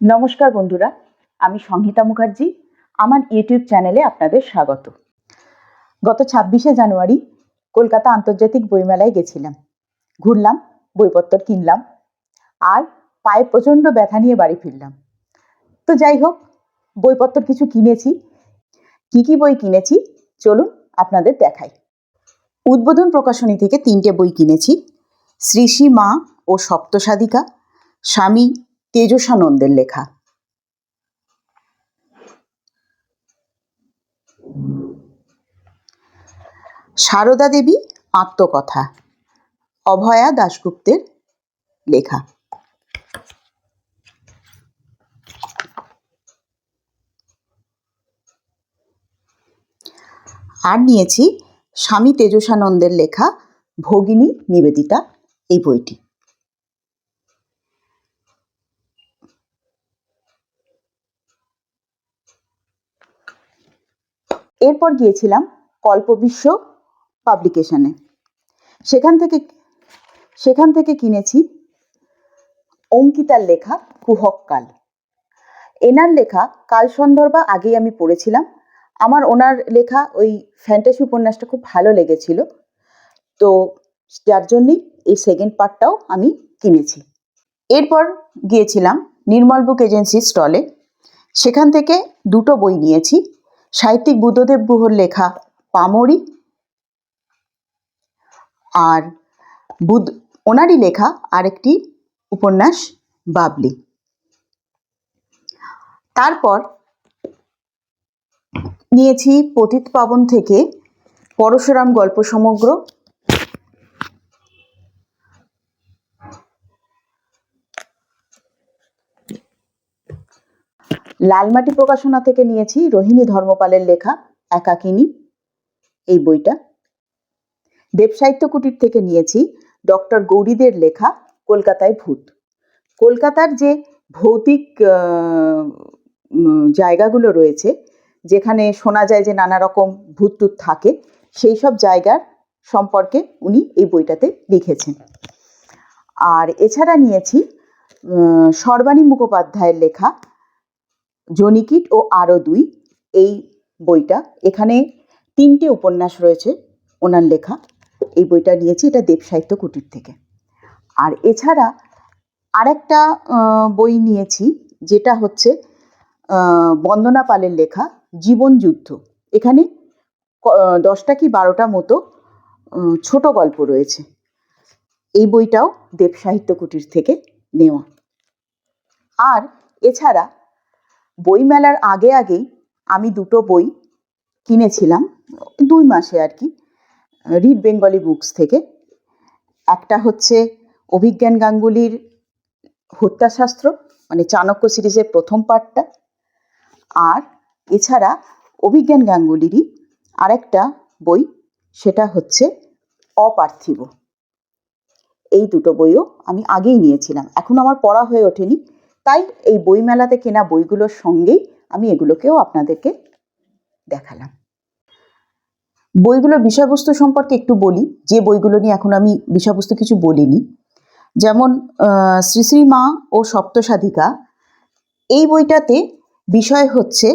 নমস্কার বন্ধুরা, আমি সংহিতা মুখার্জি, আমার ইউটিউব চ্যানেলে আপনাদের স্বাগত। গত ছাব্বিশে জানুয়ারি কলকাতা আন্তর্জাতিক বইমেলায় গেছিলাম। ঘুরলাম, বইপত্র কিনলাম, আর পায়ে প্রচণ্ড ব্যথা নিয়ে বাড়ি ফিরলাম। তো যাই হোক, বইপত্র কিছু কিনেছি। কি কি বই কিনেছি, চলুন আপনাদের দেখাই। উদ্বোধন প্রকাশনী থেকে তিনটে বই কিনেছি। শ্রী মা ও সপ্তসাধিকা, স্বামী তেজসানন্দের লেখা। সারদা দেবী আত্মকথা, অভয়া দাশগুপ্তের লেখা। আর নিয়েছি স্বামী তেজসানন্দের লেখা, ভগিনী নিবেদিতা, এই বইটি। এরপর গিয়েছিলাম কল্পবিশ্ব পাবলিকেশনে। সেখান থেকে সেখান থেকে কিনেছি অঙ্কিতার লেখা কুহককাল। এনার লেখা কাল সন্দর্ভা আগেই আমি পড়েছিলাম। আমার ওনার লেখা ওই ফ্যান্টাসি উপন্যাসটা খুব ভালো লেগেছিল। তো যার জন্যেই এই সেকেন্ড পার্টটাও আমি কিনেছি। এরপর গিয়েছিলাম নির্মল বুক এজেন্সির স্টলে সেখান থেকে দুটো বই নিয়েছি। সাহিত্যিক বুদ্ধদেব গুহর লেখা পামরি আর বুধ, ওনারই লেখা আরেকটি উপন্যাস বাবলি। তারপর নিয়েছি পতিত পাবন থেকে পরশুরাম গল্প সমগ্র লালমাটি প্রকাশনা থেকে নিয়েছি রোহিণী ধর্মপালের লেখা, একাকিনী, এই বইটা। দেবসাহিত্য কুটির থেকে নিয়েছি ডক্টর গৌরীদের লেখা, কলকাতায় ভূত। কলকাতার যে ভৌতিক জায়গাগুলো রয়েছে, যেখানে শোনা যায় যে নানা রকম ভূত টুত থাকে, সেই সব জায়গার সম্পর্কে উনি এই বইটাতে লিখেছেন। আর এছাড়া নিয়েছি সর্বাণী মুখোপাধ্যায়ের লেখা জনিকিট ও আরও দুই। এই বইটা। এখানে তিনটে উপন্যাস রয়েছে ওনার লেখা। এই বইটা নিয়েছি, এটা দেব সাহিত্য কুটির থেকে। আর এছাড়া আরেকটা বই নিয়েছি, যেটা হচ্ছে বন্দনা পালের লেখা, জীবন যুদ্ধ। এখানে দশটা কি বারোটা মতো ছোট গল্প রয়েছে। এই বইটাও দেব সাহিত্য কুটির থেকে নেওয়া। আর এছাড়া বইমেলার আগে আগেই আমি দুটো বই কিনেছিলাম, দুই মাসে আর কি, রিড বেঙ্গলি বুকস থেকে। একটা হচ্ছে অভিজ্ঞান গাঙ্গুলির হত্যাশাস্ত্র মানে চাণক্য সিরিজের প্রথম পার্টটা আর এছাড়া অভিজ্ঞান গাঙ্গুলিরই আরেকটা বই, সেটা হচ্ছে অপার্থিব। এই দুটো বইও আমি আগেই নিয়েছিলাম। এখন আমার পড়া হয়ে ওঠেনি। তাই এই বইমেলাতে কেনা বইগুলোর সঙ্গেই আমি এগুলোকেও আপনাদেরকে দেখালাম। বইগুলোর বিষয়বস্তু সম্পর্কে একটু বলি, যে বইগুলো নিয়ে এখন আমি বিষয়বস্তু কিছু বলিনি। যেমন শ্রী শ্রী মা ও সপ্তসাধিকা। এই বইটাতে বিষয় হচ্ছে,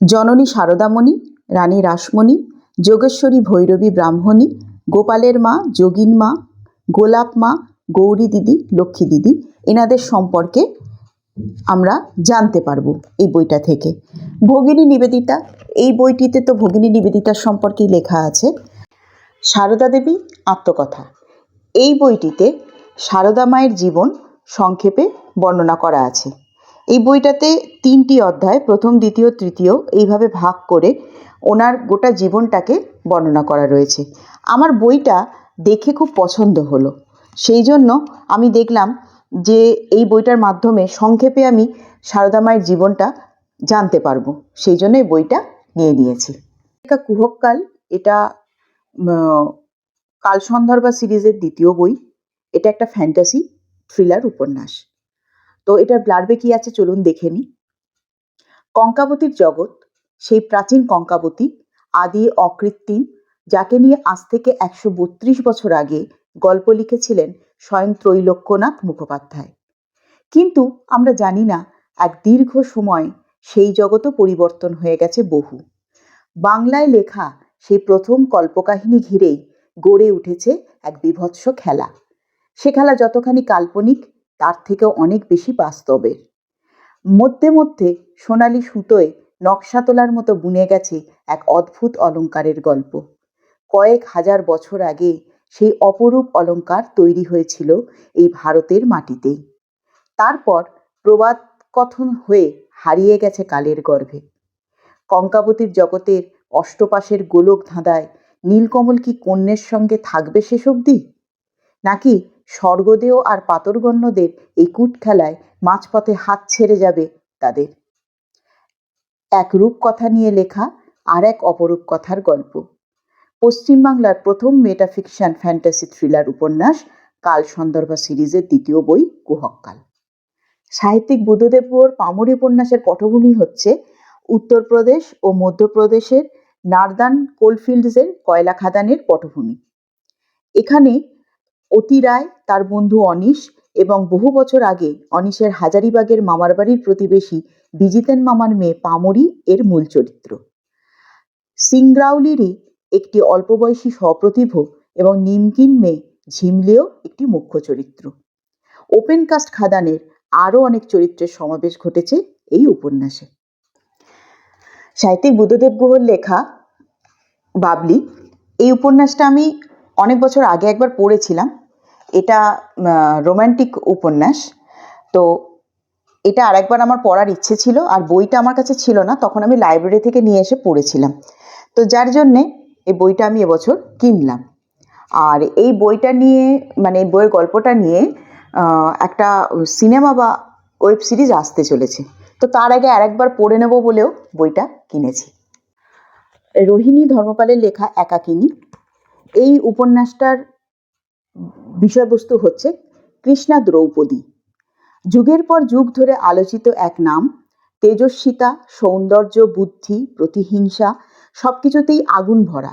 জননী শারদামণি রানী রাসমণি, যোগেশ্বরী ভৈরবী ব্রাহ্মণী গোপালের মা, যোগিন মা, গোলাপ মা, গৌরী দিদি, লক্ষ্মী দিদি, এনাদের সম্পর্কে আমরা জানতে পারব এই বইটা থেকে। ভগিনী নিবেদিতা, এই বইটিতে তো ভগিনী নিবেদিতার সম্পর্কেই লেখা আছে। সারদা দেবী, আত্মকথা। এই বইটিতে সারদা মায়ের জীবন সংক্ষেপে বর্ণনা করা আছে। এই বইটাতে তিনটি অধ্যায়, প্রথম, দ্বিতীয়, তৃতীয়, এইভাবে ভাগ করে ওনার গোটা জীবনটাকে বর্ণনা করা রয়েছে। আমার বইটা দেখে খুব পছন্দ হলো। সেই জন্য আমি দেখলাম যে এই বইটার মাধ্যমে সংক্ষেপে আমি সারদা মায়ের জীবনটা জানতে পারব। সেই জন্য এই বইটা নিয়ে নিয়েছি। এটা কুহককাল এটা উম, কাল সন্দর্ভা সিরিজের দ্বিতীয় বই। এটা একটা ফ্যান্টাসি থ্রিলার উপন্যাস। তো এটার ব্লার্বে কি আছে চলুন দেখে নিই। কঙ্কাবতীর জগৎ সেই প্রাচীন কঙ্কাবতী আদি অকৃত্রিম যাকে নিয়ে আজ থেকে একশো বত্রিশ বছর আগে গল্প লিখেছিলেন স্বয়ং ত্রৈলোক্যনাথ মুখোপাধ্যায়। কিন্তু আমরা জানি না এক দীর্ঘ সময় সেই জগতও পরিবর্তন হয়ে গেছে বহু। বাংলায় লেখা সেই প্রথম কল্পকাহিনী ঘিরেই গড়ে উঠেছে এক বিভৎস খেলা। সে খেলা যতখানি কাল্পনিক, তার থেকেও অনেক বেশি বাস্তবের। মধ্যে মধ্যে সোনালি সুতোয় নকশা তোলার মতো বুনে গেছে এক অদ্ভুত অলংকারের গল্প। কয়েক হাজার বছর আগে সেই অপরূপ অলঙ্কার তৈরি হয়েছিল এই ভারতের মাটিতেই। তারপর প্রবাদ কথন হয়ে হারিয়ে গেছে কালের গর্ভে। কঙ্কাবতীর জগতের অষ্টপাশের গোলক ধাঁধায় নীলকমল কি কন্যের সঙ্গে থাকবে শেষ অবধি? নাকি স্বর্গদেও আর পাতরগণ্যদের এই কূট খেলায় মাঝপথে হাত ছেড়ে যাবে তাদের? এক রূপকথা নিয়ে লেখা আর এক অপরূপ কথার গল্প। পশ্চিমবাংলার প্রথম মেটাফিকশন ফ্যান্টাসি থ্রিলার উপন্যাস কাল সন্দর্ভা সিরিজের দ্বিতীয় বই কুহককাল সাহিত্যিক বুদ্ধদেবর পামরি উপন্যাসের পটভূমি হচ্ছে উত্তরপ্রদেশ ও মধ্যপ্রদেশের নারদান কোলফিল্ডসের কয়লা খাদানের পটভূমি। এখানে অতি রায়, তার বন্ধু অনিশ এবং বহু বছর আগে অনিশের হাজারিবাগের মামার বাড়ির প্রতিবেশী বিজিতেন মামার মেয়ে পামরি এর মূল চরিত্র। সিংগ্রাউলিরই একটি অল্পবয়সী সপ্রতিভ এবং নিমকিন মেয়ে ঝিমলেও একটি মুখ্য চরিত্র। ওপেন কাস্ট খাদানের আরও অনেক চরিত্রের সমাবেশ ঘটেছে এই উপন্যাসে। সাহিত্যিক বুদ্ধদেব গুহর লেখা বাবলি, এই উপন্যাসটা আমি অনেক বছর আগে একবার পড়েছিলাম। এটা রোম্যান্টিক উপন্যাস। তো এটা আরেকবার আমার পড়ার ইচ্ছে ছিল আর বইটা আমার কাছে ছিল না, তখন আমি লাইব্রেরি থেকে নিয়ে এসে পড়েছিলাম। তো যার জন্যে এই বইটা আমি এবছর কিনলাম। আর এই বইটা নিয়ে মানে বইয়ের গল্পটা নিয়ে একটা সিনেমা বা ওয়েব সিরিজ আসতে চলেছে। তো তার আগে আরেকবার পড়ে নেব বলেও বইটা কিনেছি। রোহিণী ধর্মপালের লেখা একাকিনী। এই উপন্যাসটার বিষয়বস্তু হচ্ছে কৃষ্ণা দ্রৌপদী। যুগের পর যুগ ধরে আলোচিত এক নাম, তেজস্বিতা, সৌন্দর্য, বুদ্ধি, প্রতিহিংসা সব কিছুতেই আগুন ভরা।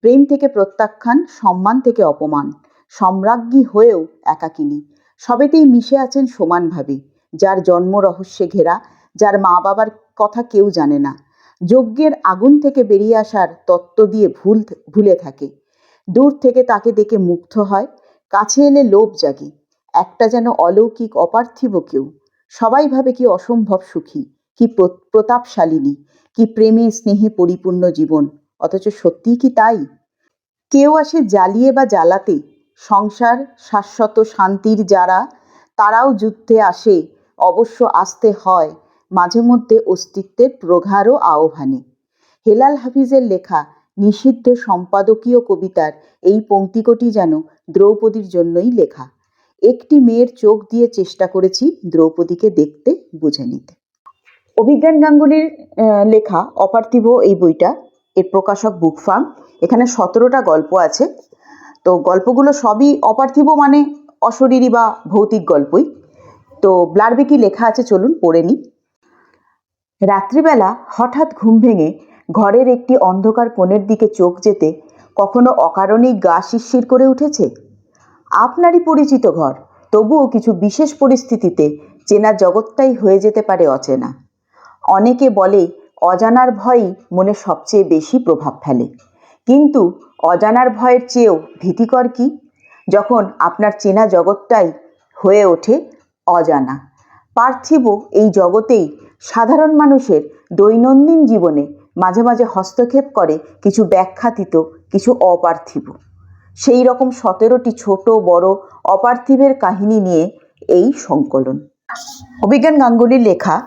প্রেম থেকে প্রত্যাখ্যান, সম্মান থেকে অপমান। সম্রাজ্ঞী হয়েও একাকিনী। সবেতেই মিশে আছেন সমানভাবে যার জন্ম রহস্যে ঘেরা, যার মা বাবার কথা কেউ জানে না। যজ্ঞের আগুন থেকে বেরিয়ে আসার তত্ত্ব দিয়ে ভুল ভুলে থাকে। দূর থেকে তাকে দেখে মুগ্ধ হয়, কাছে এলে লোভ জাগে। একটা যেন অলৌকিক অপার্থিব কেউ। সবাই ভাবে কি অসম্ভব সুখী। কি প্রতাপশালিনী, কি প্রেমে স্নেহে পরিপূর্ণ জীবন, অথচ সত্যিই কি তাই? কেউ আসে জ্বালিয়ে বা জ্বালাতে, সংসার, শাশ্বত শান্তির যারা, তারাও যুদ্ধে আসে, অবশ্য আসতে হয়, মাঝে মধ্যে অস্তিত্বের প্রগাঢ় আহ্বানে। হেলাল হাফিজের লেখা নিষিদ্ধ সম্পাদকীয় কবিতার এই পঙ্ক্তিকটি যেন দ্রৌপদীর জন্যই লেখা। একটি মেয়ের চোখ দিয়ে চেষ্টা করেছি দ্রৌপদীকে দেখতে, বুঝে নিতে। অভিজ্ঞান গাঙ্গুলির লেখা অপার্থিব এই বইটা, এর প্রকাশক বুক ফার্ম। এখানে সতেরোটা গল্প আছে। তো গল্পগুলো সবই অপার্থিব মানে অশরীরী বা ভৌতিক গল্পই। তো ব্লারবিকি লেখা আছে, চলুন পড়ে নিই। রাত্রিবেলা হঠাৎ ঘুম ভেঙে ঘরের একটি অন্ধকার কোণের দিকে চোখ যেতে কখনো অকারণেই গা শিরশির করে উঠেছে। আপনারই পরিচিত ঘর, তবুও কিছু বিশেষ পরিস্থিতিতে চেনা জগৎটাই হয়ে যেতে পারে অচেনা। অনেকে বলে, অজানার ভয়ই মনে সবচেয়ে বেশি প্রভাব ফেলে। কিন্তু অজানার ভয়ের চেয়েও ভীতিকর কি? যখন আপনার চেনা জগৎটাই হয়ে ওঠে অজানা। পার্থিব এই জগতেই সাধারণ মানুষের দৈনন্দিন জীবনে মাঝে মাঝে হস্তক্ষেপ করে কিছু ব্যাখ্যাতীত, কিছু অপার্থিব। সেই রকম সতেরোটি ছোট, বড়, অপার্থিবের কাহিনী নিয়ে এই সংকলন। অভিজ্ঞান গাঙ্গুলির লেখা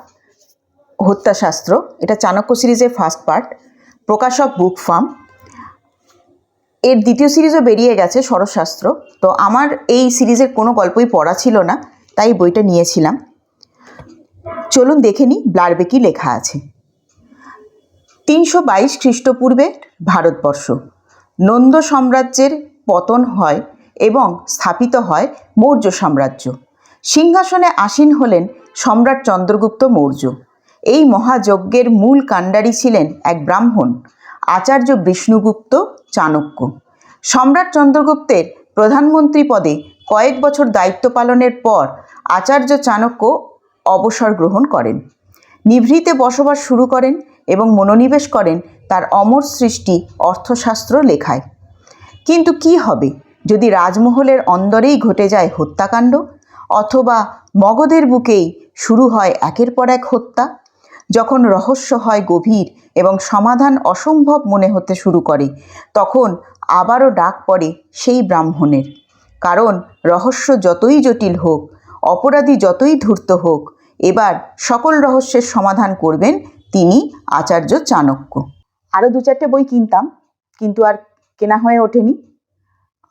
হত্যাশাস্ত্র, এটা চাণক্য সিরিজের ফার্স্ট পার্ট প্রকাশক বুক ফার্ম এর দ্বিতীয় সিরিজও বেরিয়ে গেছে শরৎশাস্ত্র তো আমার এই সিরিজের কোনো গল্পই পড়া ছিল না, তাই বইটা নিয়েছিলাম। চলুন দেখে নিই ব্লারবে কি লেখা আছে। তিনশো বাইশ খ্রিস্টপূর্বে ভারতবর্ষ, নন্দ সাম্রাজ্যের পতন হয় এবং স্থাপিত হয় মৌর্য সাম্রাজ্য। সিংহাসনে আসীন হলেন সম্রাট চন্দ্রগুপ্ত মৌর্য। এই মহাযজ্ঞের মূল কাণ্ডারি ছিলেন এক ব্রাহ্মণ, আচার্য বিষ্ণুগুপ্ত চাণক্য। সম্রাট চন্দ্রগুপ্তের প্রধানমন্ত্রী পদে কয়েক বছর দায়িত্ব পালনের পর আচার্য চাণক্য অবসর গ্রহণ করেন। নিভৃতে বসবাস শুরু করেন এবং মনোনিবেশ করেন তার অমর সৃষ্টি অর্থশাস্ত্র লেখায়। কিন্তু কি হবে যদি রাজমহলের অন্দরেই ঘটে যায় হত্যাকাণ্ড? অথবা মগধের বুকেই শুরু হয় একের পর এক হত্যা? যখন রহস্য হয় গভীর এবং সমাধান অসম্ভব মনে হতে শুরু করে, তখন আবারও ডাক পড়ে সেই ব্রাহ্মণের। কারণ রহস্য যতই জটিল হোক, অপরাধী যতই ধূর্ত হোক, এবার সকল রহস্যের সমাধান করবেন তিনি আচার্য চাণক্য। আরও দু চারটে বই কিনতাম, কিন্তু আর কেনা হয়ে ওঠেনি।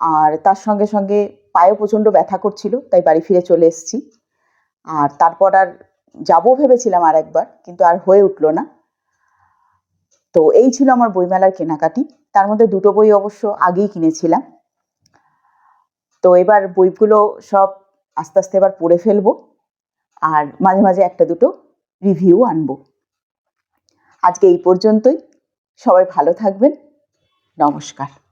আর তার সঙ্গে সঙ্গে পায়েও প্রচণ্ড ব্যথা করছিল, তাই বাড়ি ফিরে চলে এসেছি। আর তারপর আর যাব ভেবেছিলাম আর একবার কিন্তু আর হয়ে উঠল না। তো এই ছিল আমার বইমেলার কেনাকাটি। তার মধ্যে দুটো বই অবশ্য আগেই কিনেছিলাম। তো এবার বইগুলো সব আস্তে আস্তে এবার পড়ে ফেলব আর মাঝে মাঝে একটা দুটো রিভিউ আনব। আজকে এই পর্যন্তই। সবাই ভালো থাকবেন। নমস্কার।